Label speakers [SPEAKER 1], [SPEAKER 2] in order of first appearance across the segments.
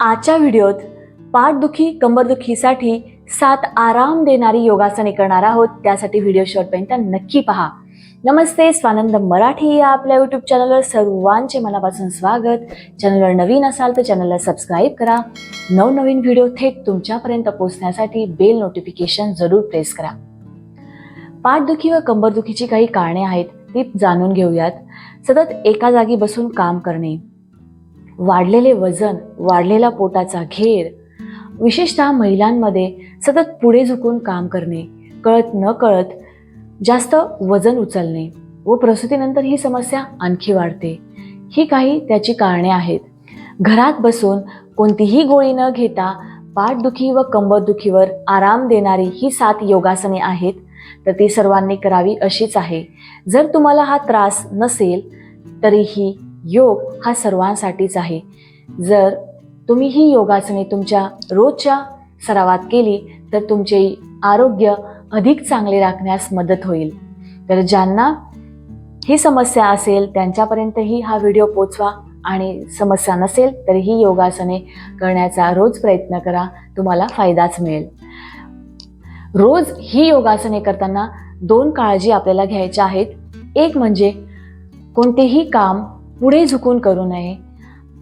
[SPEAKER 1] आजच्या व्हिडिओत पाठदुखी कंबरदुखीसाठी सात आराम देणारी योगासने करणार आहोत. त्यासाठी व्हिडिओ शॉर्टपर्यंत नक्की पहा. नमस्ते स्वानंद मराठी या आपल्या यूट्यूब चॅनलवर सर्वांचे मनापासून स्वागत. चॅनलवर नवीन असाल तर चॅनलला सबस्क्राईब करा. नवनवीन व्हिडिओ थेट तुमच्यापर्यंत पोहोचण्यासाठी बेल नोटिफिकेशन जरूर प्रेस करा. पाठदुखी व कंबरदुखीची काही कारणे आहेत ती जाणून घेऊयात. सतत एका जागी बसून काम करणे वाढलेले वजन वाढलेला पोटाचा घेर विशेषतः महिलांमध्ये सतत पुढे झुकून काम करणे कळत न कळत जास्त वजन उचलणे व प्रसूतीनंतर ही समस्या आणखी वाढते. ही काही त्याची कारणे आहेत. घरात बसून कोणतीही गोळी न घेता पाठदुखी व कंबरदुखीवर आराम देणारी ही सात योगासने आहेत तर ती सर्वांनी करावी अशीच आहे. जर तुम्हाला हा त्रास नसेल तरीही योग हा सर्वांसाठीच आहे. जर तुम्ही ही योगासने तुमच्या रोजच्या सरावात केली तर तुमचे आरोग्य अधिक चांगले राखण्यास मदत होईल. तर ज्यांना ही समस्या असेल त्यांच्यापर्यंतही हा व्हिडिओ पोचवा आणि समस्या नसेल तर ही योगासने करण्याचा रोज प्रयत्न करा. तुम्हाला फायदाच मिळेल. रोज ही योगासने करताना दोन काळजी आपल्याला घ्यायच्या आहेत. एक म्हणजे कोणतेही काम पुढे झुकून करू नये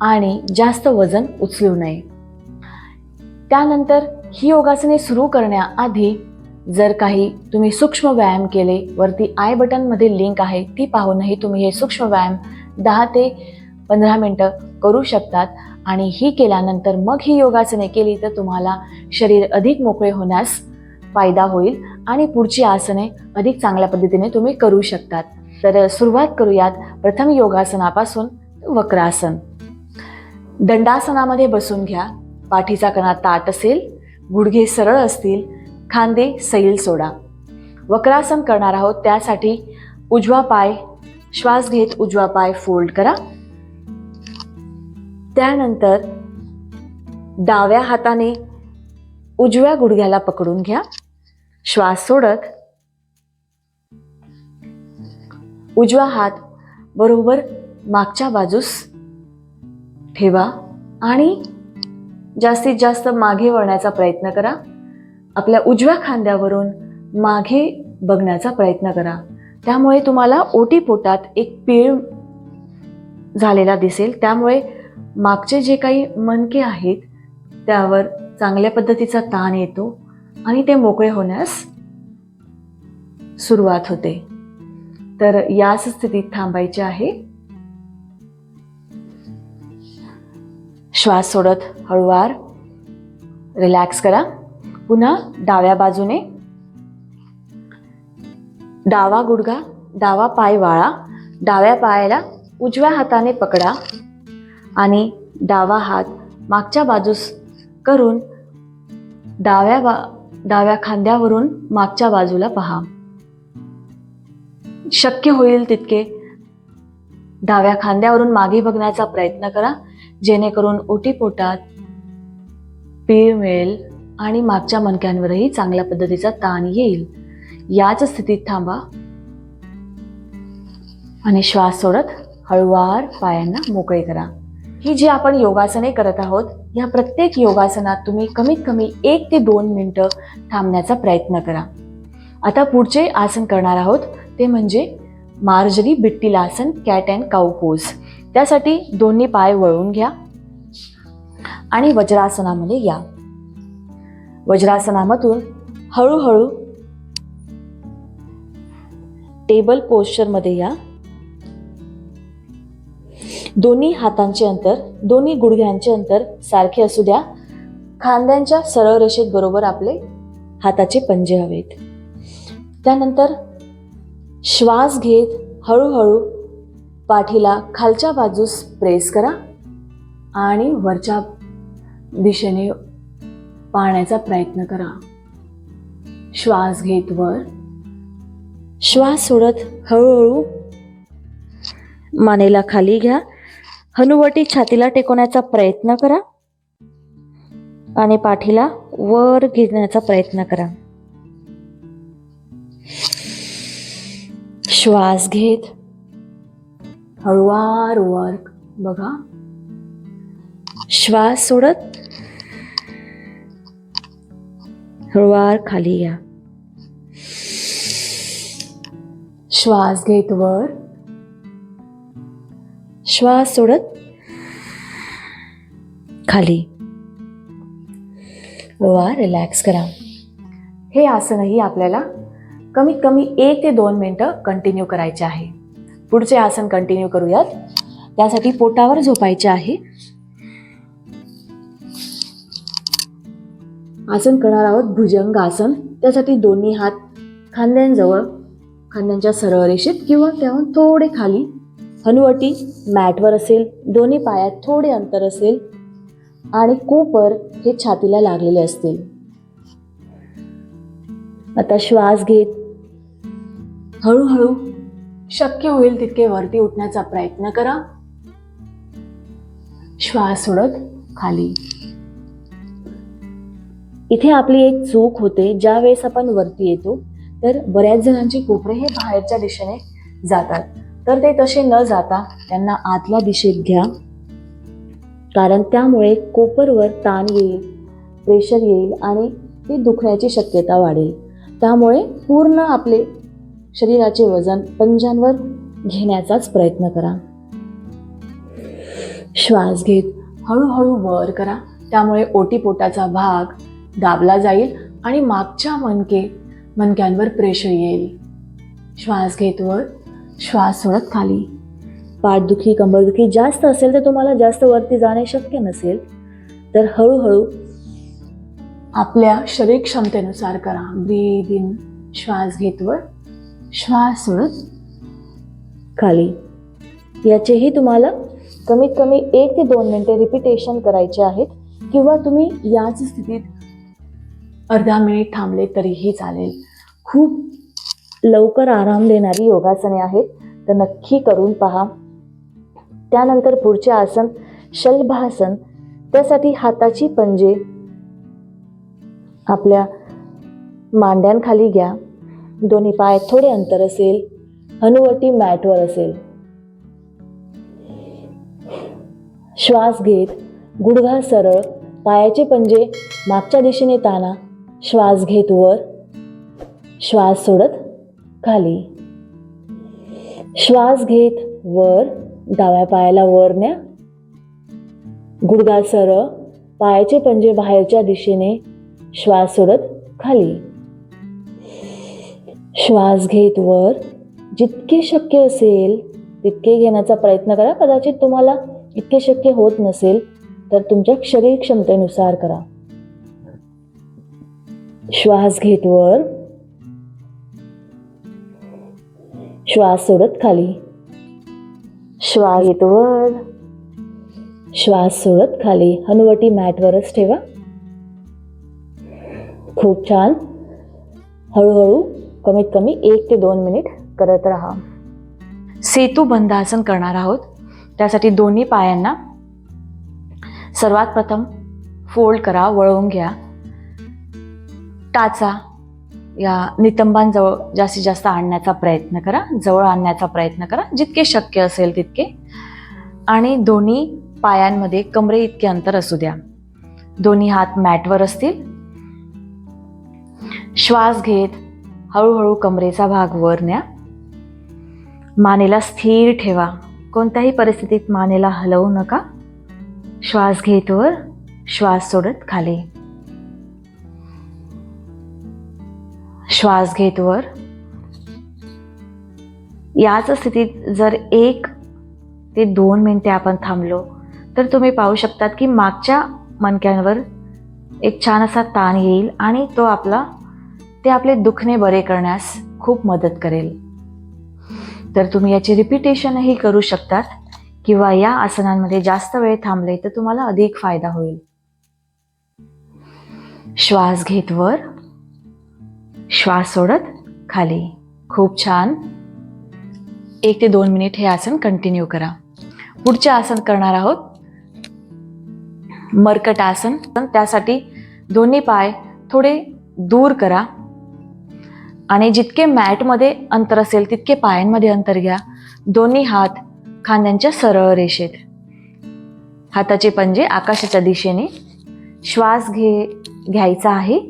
[SPEAKER 1] आणि जास्त वजन उचलू नये. त्यानंतर ही योगासने सुरू करण्याआधी जर काही तुम्ही सूक्ष्म व्यायाम केले वरती आय बटनमध्ये लिंक आहे ती पाहूनही तुम्ही हे सूक्ष्म व्यायाम दहा ते पंधरा मिनटं करू शकतात आणि ही केल्यानंतर मग ही योगासने केली तर तुम्हाला शरीर अधिक मोकळे होण्यास फायदा होईल आणि पुढची आसने अधिक चांगल्या पद्धतीने तुम्ही करू शकतात. तर सुरुवात करूयात प्रथम योगासनापासून वक्रासन. दंडासनामध्ये बसून घ्या. पाठीचा कणा ताट असेल गुडघे सरळ असतील खांदे सैल सोडा. वक्रासन करणार आहोत त्यासाठी उजवा पाय श्वास घेत उजवा पाय फोल्ड करा. त्यानंतर डाव्या हाताने उजव्या गुडघ्याला पकडून घ्या. श्वास सोडत उजवा हात बरोबर मागच्या बाजूस ठेवा आणि जास्तीत जास्त मागे वळण्याचा प्रयत्न करा. आपल्या उजव्या खांद्यावरून मागे बघण्याचा प्रयत्न करा. त्यामुळे तुम्हाला ओटीपोटात एक पीळ झालेला दिसेल. त्यामुळे मागचे जे काही मनके आहेत त्यावर चांगल्या पद्धतीचा ताण येतो आणि ते मोकळे होण्यास सुरुवात होते. तर याच स्थितीत थांबायचे आहे. श्वास सोडत हळूवार. रिलॅक्स करा. पुन्हा डाव्या बाजूने. डावा गुडघा डावा पाय वाळा. डाव्या पायाला उजव्या हाताने पकडा आणि डावा हात मागच्या बाजूस करून डाव्या बा डाव्या खांद्यावरून मागच्या बाजूला पहा. शक्य होईल तितके. डाव्या खांद्यावरून मागे बघण्याचा प्रयत्न करा. जेणेकरून ओटीपोटात पीळ मिळेल आणि मागच्या मणक्यांवरही चांगल्या पद्धतीचा ताण येईल. याच स्थितीत थांबा. आणि श्वास सोडत हळूवार पायांना मोकळे करा. ही जी आपण योगासने करत आहोत या प्रत्येक योगासनात तुम्ही कमीत कमी एक ते दोन मिनटं थांबण्याचा प्रयत्न करा. आता पुढचे आसन करणार आहोत. ते म्हणजे Marjari Bitilasana cat and cow pose. त्यासाठी दोन्ही पाय वळून घ्या आणि वज्रासनामध्ये या. वज्रासनामधून हळूहळू टेबल पोश्चरमध्ये या. दोन्ही हातांचे अंतर दोन्ही गुडघ्यांचे अंतर सारखे असू द्या. खांद्यांच्या सरळ रेषेत बरोबर आपले हाताचे पंजे हवेत. त्यानंतर श्वास घेत हळूहळू पाठीला खालच्या बाजूस प्रेस करा आणि वरच्या दिशेने पाहण्याचा प्रयत्न करा. श्वास घेत वर. श्वास सोडत हळूहळू मानेला खाली घ्या. हनुवटी छातीला टेकवण्याचा प्रयत्न करा आणि पाठीला वर घेण्याचा प्रयत्न करा. श्वास घेत. हळुवार वर बघा. श्वास सोडत. हळुवार खाली या. श्वास घेत वर. श्वास सोडत. खाली. हळूवार रिलॅक्स करा. हे आसनही आपल्याला कमीत कमी एक ते दोन मिनटं कंटिन्यू करायचे आहे. पुढचे आसन कंटिन्यू करूयात. त्यासाठी पोटावर झोपायचे आहे. आसन करणार आहोत भुजंग आसन. त्यासाठी दोन्ही हात खांद्यांजवळ खांद्यांच्या सरळ रेषेत किंवा त्याहून थोडे खाली. हनुवटी मॅटवर असेल दोन्ही पायात थोडे अंतर असेल. आणि कोपर हे छातीला लागलेले असतील. आता श्वास घेत हळूहळू शक्य होईल तितके वरती उठण्याचा प्रयत्न करा. श्वास सोडत खाली. इथे आपली एक चूक होते. ज्या वेळेस आपण वरती येतो तर बऱ्याच जणांचे कोपरे हे बाहेरच्या दिशेने जातात. तर ते तसे न जाता त्यांना आतल्या दिशेत घ्या. कारण त्यामुळे कोपरवर ताण येईल प्रेशर येईल आणि ते दुखण्याची शक्यता वाढेल. त्यामुळे पूर्ण आपले शरीराचे वजन पंजांवर घेण्याचाच प्रयत्न करा. श्वास घेत हळूहळू वर करा. त्यामुळे ओटीपोटाचा भाग दाबला जाईल आणि मागच्या मनके मनक्यांवर प्रेशर येईल. श्वास घेत वर श्वास सोडत खाली. पाठदुखी कंबरदुखी जास्त असेल तर तुम्हाला जास्त वरती जाणे शक्य नसेल. तर हळूहळू आपल्या शरीर क्षमतेनुसार करा. ब्रीद इन श्वास घेत वर श्वास खाली. याचेही तुम्हाला कमीत कमी एक ते दोन मिनिटे रिपिटेशन करायचे आहेत किंवा तुम्ही याच स्थितीत अर्धा मिनिट थांबले तरीही चालेल. खूप लवकर आराम देणारी योगासने आहेत. तर नक्की करून पहा. त्यानंतर पुढचे आसन शलभासन. त्यासाठी हाताची पंजे आपल्या मांड्यांखाली घ्या. दोन्ही पाय थोडे अंतर असेल. हनुवटी मॅटवर असेल. श्वास घेत गुडघा सरळ पायाचे पंजे मागच्या दिशेने ताना श्वास घेत वर. श्वास सोडत खाली. श्वास घेत वर डाव्या पायाला वर न्या. गुडघा सरळ पायाचे पंजे बाहेरच्या दिशेने. श्वास सोडत खाली. श्वास घेत वर. जितके शक्य असेल तितके घेण्याचा प्रयत्न करा. कदाचित तुम्हाला इतके शक्य होत नसेल तर तुमच्या शरीर क्षमतेनुसार करा. श्वास घेत वर. श्वास सोडत खाली. श्वास घेत वर. श्वास सोडत खाली. हनुवटी मॅटवरच ठेवा. खूप छान. हळूहळू कमीत कमी एक ते दोन मिनिट करत राहा. सेतू बंधासन करणार आहोत. त्यासाठी दोन्ही पायांना सर्वात प्रथम फोल्ड करा वळवून घ्या. टाचा या नितंबांजवळ जास्तीत जास्त आणण्याचा प्रयत्न करा जवळ आणण्याचा प्रयत्न करा जितके शक्य असेल तितके. आणि दोन्ही पायांमध्ये कमरे इतके अंतर असू द्या. दोन्ही हात मॅटवर असतील. श्वास घेत हळूहळू कमरेचा भाग वर न्या. मानेला स्थिर ठेवा. कोणत्याही परिस्थितीत मानेला हलवू नका. श्वास घेत वर श्वास सोडत खाली. श्वास घेत वर. याच स्थितीत जर एक ते दोन मिनिटे आपण थांबलो तर तुम्ही पाहू शकतात की मागच्या मणक्यांवर एक छान असा ताण येईल आणि तो आपला ते आपले दुखणे बरे करण्यास खूप मदत करेल. तर तुम्ही याचे रिपिटेशनही करू शकतात किंवा या आसनांमध्ये जास्त वेळ थांबले तर तुम्हाला अधिक फायदा होईल. श्वास घेत वर श्वास सोडत खाली. खूप छान. एक ते दोन मिनिट हे आसन कंटिन्यू करा. पुढचे आसन करणार आहोत. मर्कट आसन. त्यासाठी दोन्ही पाय थोडे दूर करा. आणि जितके मॅटमध्ये अंतर असेल तितके पायांमध्ये अंतर घ्या. दोन्ही हात खांद्यांच्या सरळ रेषेत. हाताचे पंजे आकाशाच्या दिशेने. श्वास घे घ्यायचा आहे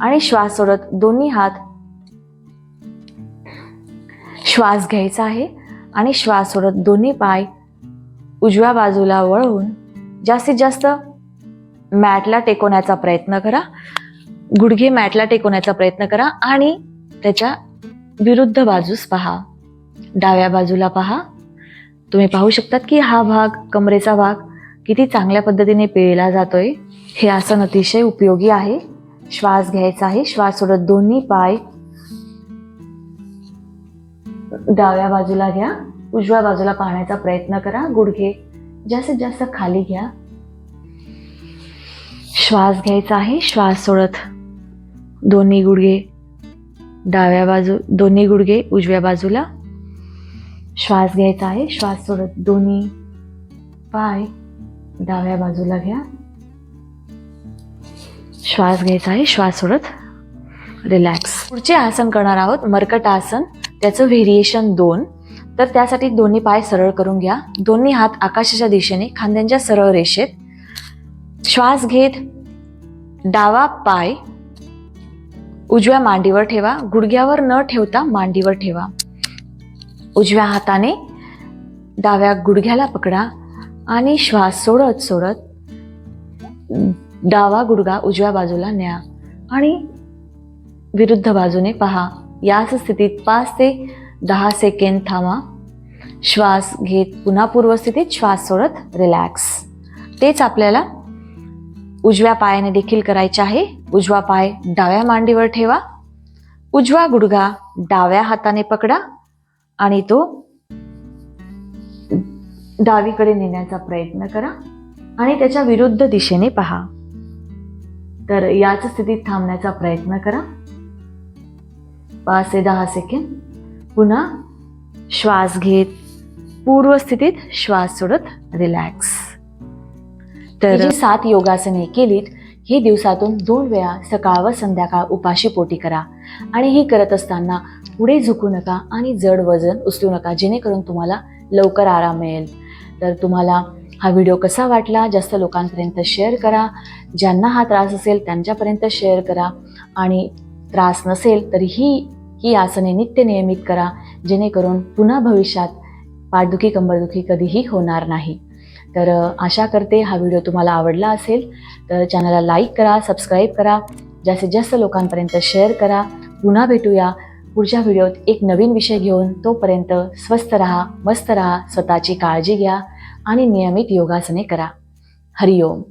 [SPEAKER 1] आणि श्वास सोडत दोन्ही हात श्वास घ्यायचा आहे आणि श्वास सोडत दोन्ही पाय उजव्या बाजूला वळवून जास्तीत जास्त मॅटला टेकवण्याचा प्रयत्न करा. गुडघे मॅटला टेकवण्याचा प्रयत्न करा आणि त्याच्या विरुद्ध बाजूस पहा. डाव्या बाजूला पहा. तुम्ही पाहू शकतात की हा भाग कमरेचा भाग किती चांगल्या पद्धतीने पिळला जातोय. हे आसन अतिशय उपयोगी आहे. श्वास घ्यायचा आहे. श्वास सोडत दोन्ही पाय डाव्या बाजूला घ्या. उजव्या बाजूला पाहण्याचा प्रयत्न करा. गुडघे जास्तीत जास्त खाली घ्या. श्वास घ्यायचा आहे. श्वास सोडत दोन्ही गुडघे डाव्या बाजू दोन्ही गुडघे उजव्या बाजूला. श्वास घ्यायचा आहे. श्वास सोडत दोन्ही पाय डाव्या बाजूला घ्या. श्वास घ्यायचा आहे. श्वास सोडत रिलॅक्स पुढचे आसन करणार आहोत. मर्कट आसन. त्याचं व्हेरिएशन दोन. तर त्यासाठी दोन्ही पाय सरळ करून घ्या. दोन्ही हात आकाशाच्या दिशेने खांद्यांच्या सरळ रेषेत. श्वास घेत डावा पाय उजव्या मांडीवर ठेवा. गुडघ्यावर न ठेवता मांडीवर ठेवा. उजव्या हाताने डाव्या गुडघ्याला पकडा आणि श्वास सोडत सोडत डावा गुडघा उजव्या बाजूला न्या आणि विरुद्ध बाजूने पहा. याच स्थितीत पाच ते दहा सेकंड थांबा. श्वास घेत पुन्हा पूर्वस्थितीत श्वास सोडत रिलॅक्स तेच आपल्याला उजव्या पायाने देखील करायचे आहे. उजवा पाय डाव्या मांडीवर ठेवा. उजवा गुडघा डाव्या हाताने पकडा आणि तो डावीकडे नेण्याचा प्रयत्न करा आणि त्याच्या विरुद्ध दिशेने पहा. तर याच स्थितीत थांबण्याचा प्रयत्न करा. पाच ते दहा सेकंड पुन्हा श्वास घेत पूर्व स्थितीत श्वास सोडत रिलॅक्स तर जी सात योगासने केलीत ही दिवसातून दोन वेळा सकाळ व संध्याकाळ उपाशी पोटी करा. आणि ही करत असताना पुढे झुकू नका आणि जड वजन उचलू नका जेणेकरून तुम्हाला लवकर आराम मिळेल. तर तुम्हाला हा व्हिडिओ कसा वाटला जास्त लोकांपर्यंत शेअर करा. ज्यांना हा त्रास असेल त्यांच्यापर्यंत शेअर करा. आणि त्रास नसेल तरीही ही आसने नित्य नियमित करा जेणेकरून पुन्हा भविष्यात पाठदुखी कंबरदुखी कधीही होणार नाही. तर आशा करते हा व्हिडिओ तुम्हाला आवडला असेल तर चॅनलला लाईक करा सबस्क्राईब करा जास्तीत जास्त लोकांपर्यंत शेअर करा. पुन्हा भेटूया पुढच्या व्हिडिओत एक नवीन विषय घेऊन. तोपर्यंत स्वस्थ राहा मस्त राहा स्वतःची काळजी घ्या आणि नियमित योगासने करा. हरिओम.